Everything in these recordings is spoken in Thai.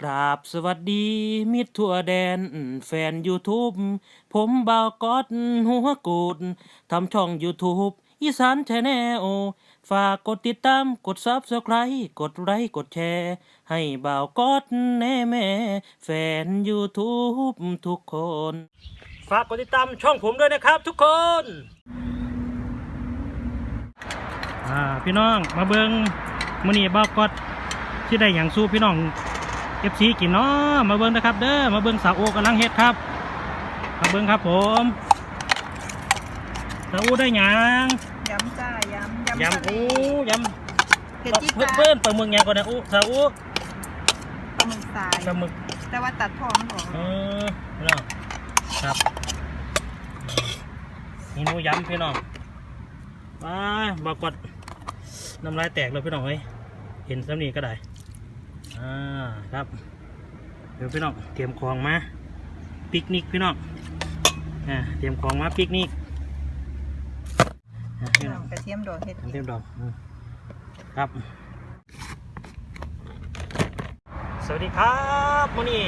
กราบสวัสดีมิตรทั่วแดน แฟน YouTube ผมบ่าวก๊อดหัวกูดทำช่อง YouTube อีสานแชนแนลฝากกดติดตามกด Subscribe กดไลค์กดแชร์ ให้บ่าวก๊อดแน่แม่ แฟน YouTube ทุกคน ฝากกดติดตามช่องผมด้วยนะครับทุกคนอ่าพี่น้องมาเบิงมือนี้บ่าวก๊อดสิได้หยังสู้พี่น้อง เอฟซีกินเนาะมาเบิงนะครับเด้อมาเบิงสาวโอกำลังเฮ็ดครับมาเบิงครับผมสาวโอได้หยังยำจ้ายำยำทะเลโอ้ยเผ็ดำจี๊ดเพื่อนจ้าเพื่อนปลาหมึกไงก่อนนะอู้สาวโอปลาหมึกสายปลาหมึกแต่ว่าตัดพร้อมก่อนเออพี่น้องครับเมนูยำพี่น้องว้าบากดน้ำลายแตกเลยพี่น้องเฮ้ยเห็นสำนีก็ได้ อ่าครับ เดี๋ยวพี่น้องเตรียมของมาปิกนิกพี่น้องอ่าเตรียมของมาปิกนิกอ่าพี่น้องกระเทียมโดดเห็ดน้ำเต็มดอกอืมครับ สวัสดีครับวันนี้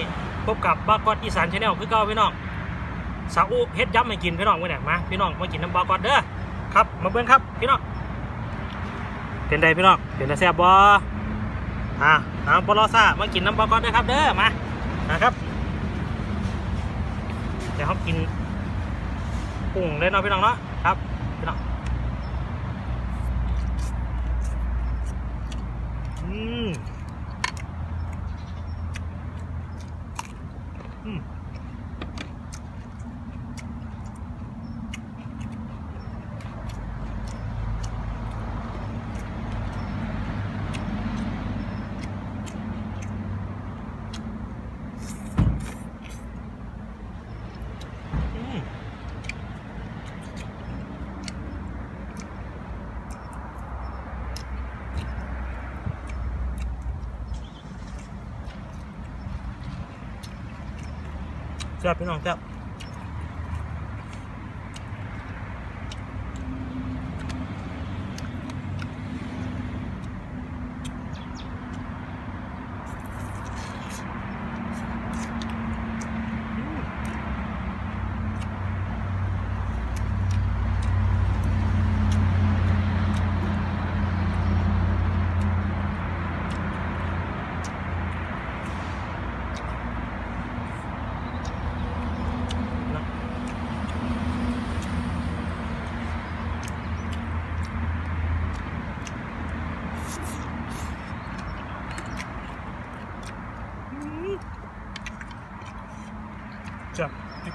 พบกับบากอดอีสานชาแนลคือเก่าพี่น้องสาวอุเฮ็ดยำให้กินพี่น้องเมื่อไหร่มาพี่น้องมากินน้ำบากอดเด้อครับมาเบิ่งครับพี่น้องเป็นไดพี่น้องเป็นไดแซ่บบ่ อ่าน้ำปลอซ่ามากินน้ำปลากอนด้อครับเด้อมานะครับเดี๋ยวเขากินกุ้งเลยเนาะพี่น้องเนาะครับพี่น้องอืม ซ่บพี่น้องแซ่บ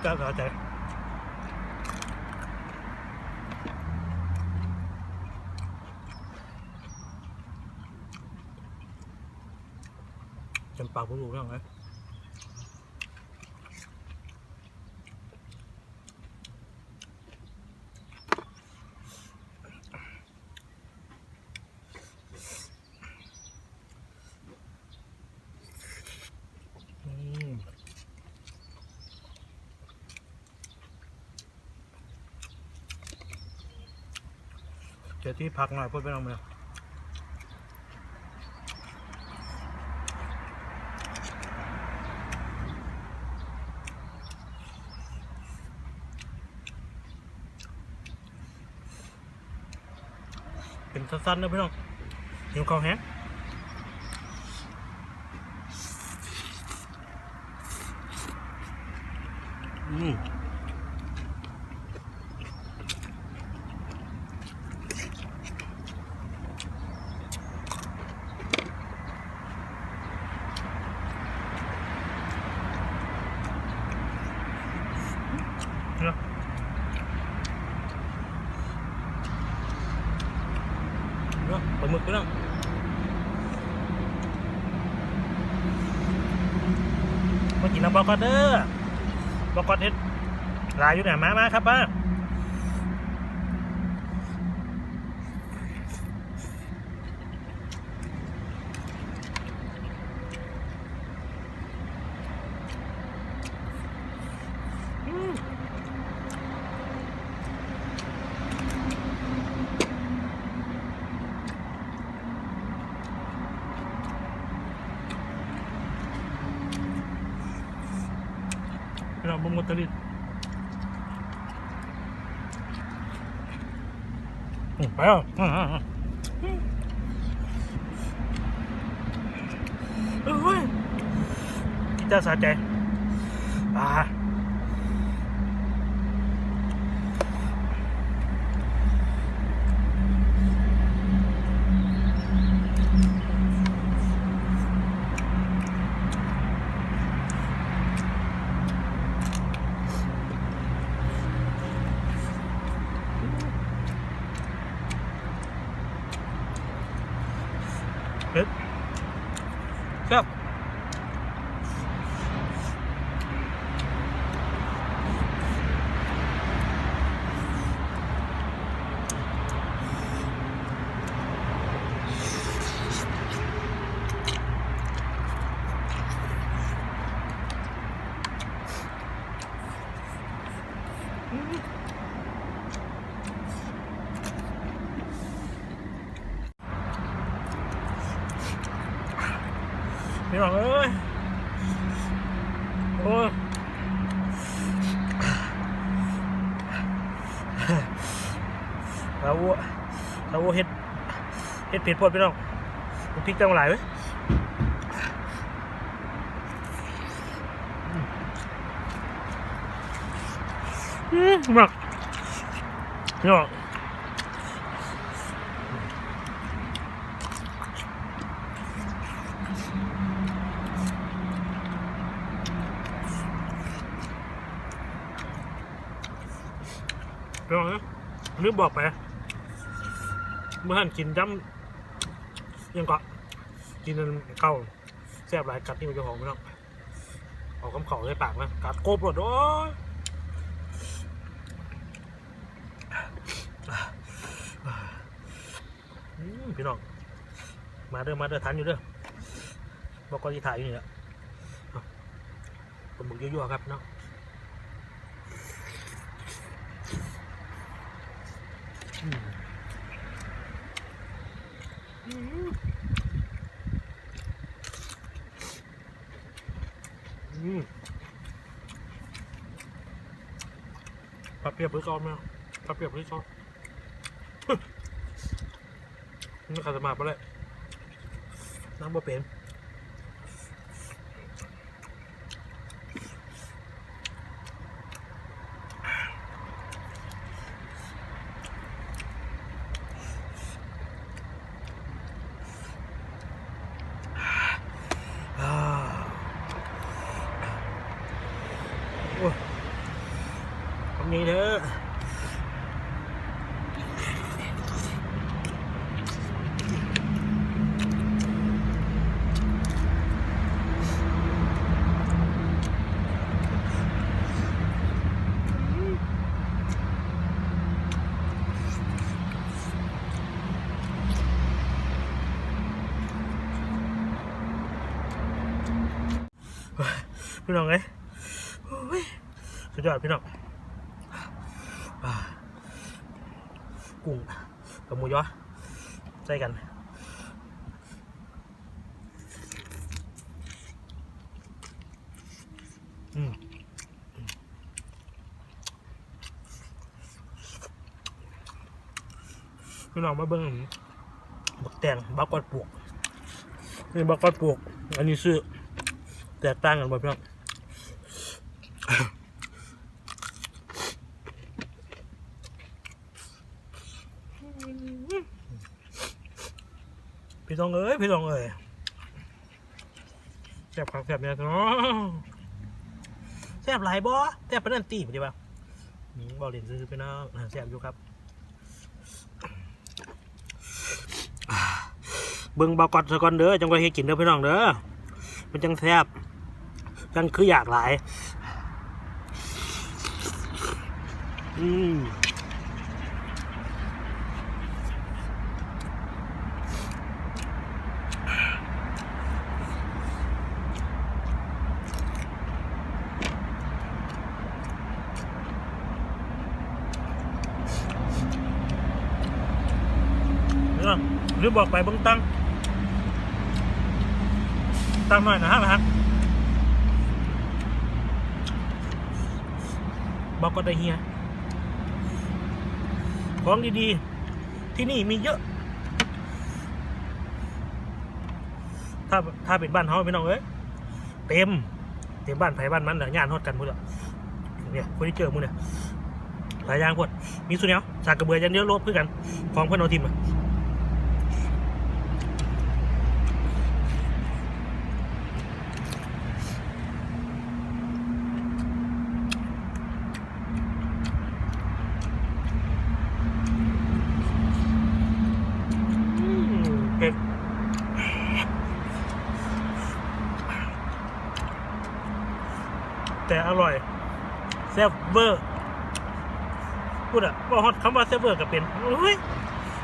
กจ้าสาใจจำปากผู้รู้เรื่องไหม อืม เดี๋ยวที่พักหน่อยพูดไปลองเมาเป็นสั้นๆนะพี่น้องหิวข้าวแห้งอืม เนาะเนาะปลาหมึกเนาะมากินน้ำบอกอดเด้อบอกอดเฮ็ดลายอยู่ไหนมามาครับป้า บิ่งมอเตอร์ลิดอืมไปอะอืมอืมอืมเอ้ยกินจ้าสาใจอ่า น้องเอ้ยโอ้ยเราเราเฮ็ดเฮ็ดเผ็ดโพดพี่น้องมันพริกจังหลายเว้ยอืมมากพี่น้อง พี่น้องเอ้ยลืมบอกไปเมื่อท่านกินย้ำยังก็กินเข้าวแซ่บหลายกัดที่มันจะหอมพี่น้องเอาคำเขาใส่ปากนะกัดโกบหมดโอ้ยพี่น้อง มาเด้อมาเด้อทันอยู่เด้อบอกก็ที่ถ่ายอยู่นี่แหละผมบุกยั่วๆครับพี่น้อง อืมปลาเปียกหรือซอสไหมเอาปลาเปียกหรือซอสนี่ขาดสมาธิไปเลยน้ำบ่เป็นอ่าโอ้ยทำนี้เถอะ พี่น้องเอ้ยสุดยอดพี่น้องกุ้งกับหมูยอใส่กันอืมพี่น้องมาเบิ่งบักแตงบักกอดปลูกนี่บักกอดปลูกอันนี้ซื้อแตกต่างกันบ่พี่น้อง พี่น้องเอ้ยพี่น้องเอ้ยแซ่บครับแซ่บเนี่ยเนาะแซ่บหลายบ่แซ่บปานนันตีบ่ดีป่ะอืมบ่เล่นซื้อๆพี่น้องแซ่บอยู่ครับ เบิ่งบ่กอดซะกอนเด้อจังว่าเฮ็ดกินเด้อพี่น้องเด้อมันจังแซ่บนั่นคืออยากหลาย อืม เนี่ยหรือบอกไปเบิ้งตังตังหน่อยนะฮะนะฮะบอกก็ได้เฮียของดีๆ ที่นี่มีเยอะ ถ้าถ้าเป็นบ้านเฮาพี่น้องเอ้ยเต็ม เต็มบ้านไผบ้านมันเดี๋ยวงานฮอดกันหมดอะเนี่ยคนที่เจอมึงเนี่ยหลายอย่างพวดมีสุเนี้ยสากกระเบือยันเดียวลบคือกัน ของเพื่อนเอาทีมอะอืมเผ็ด แต่อร่อยแซ่บเวอร์พูดอะว่าฮอตคำว่าแซ่บเวอร์ก็เป็นเฮ้ย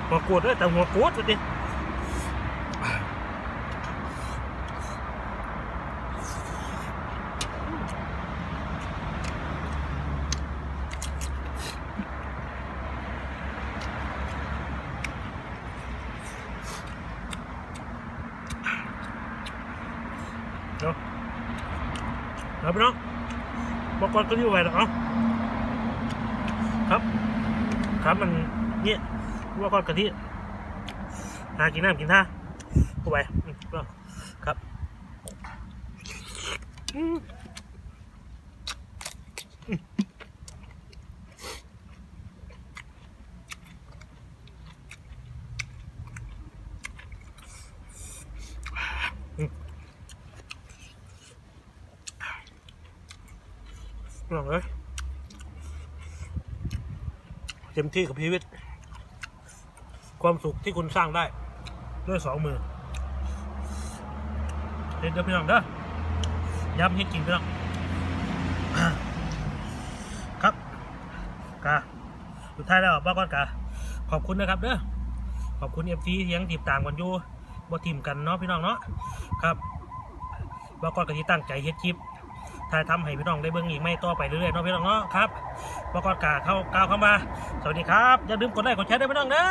หัวโกดด้วยแต่หัวโกดสุดดิเนาะเอาไปเนาะ บอกก่อนก็อยู่ไปแล้วเนาครับ ครับมันเนี่ยว่าก่อนกะทิหากินน้ำกินท่าเข้าไปครับอืมอืมอืม ลองเลยเต็มที่กับชีวิต ความสุขที่คุณสร้างได้ ด้วยสองมือเด็ดเดียวพี่น้องเด้อย้ำให้กินพี่น้องครับกาสุดท้ายแล้วบ้าก้อนกาขอบคุณนะครับเด้อขอบคุณเอฟซีที่ยังติดตามกันอยู่บ่ทีมกันเนาะพี่น้องเนาะครับบ้าก้อนกะที่ตั้งใจเฮ็ดคลิป ถ่ายทำให้พี่น้องได้เบิ่งอีกไม่ต่อไปเรื่อยๆเนาะพี่น้องเนาะครับบ้ากอบกาเข้าก้าวเข้ามา สวัสดีครับ อย่าลืมกดไลค์กดแชร์ด้วยพี่น้องนะ